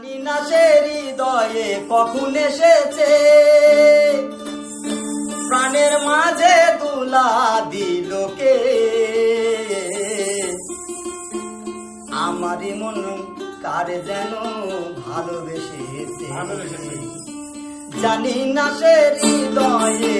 না হৃদয়ে কখন এসেছে? প্রাণের মাঝে তুলা দিলকে আমারই মন কারে যেন ভালোবেসেছে। জানি না সে হৃদয়ে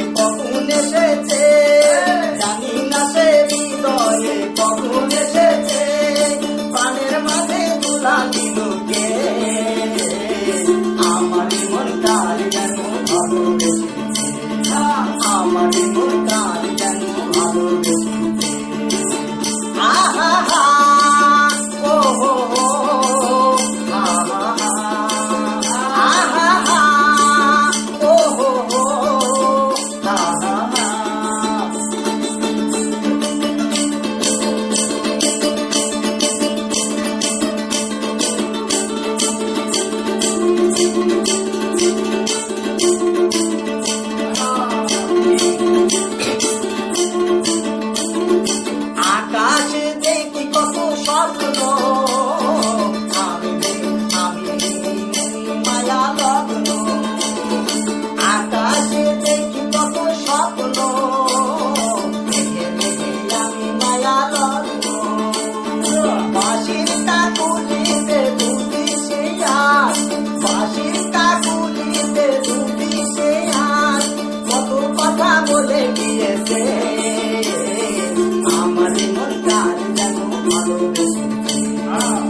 Oh.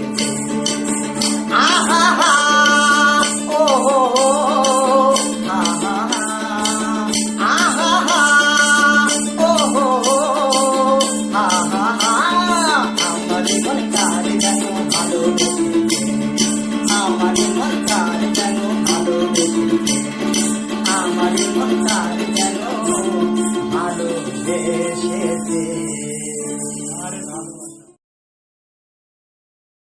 এসেছে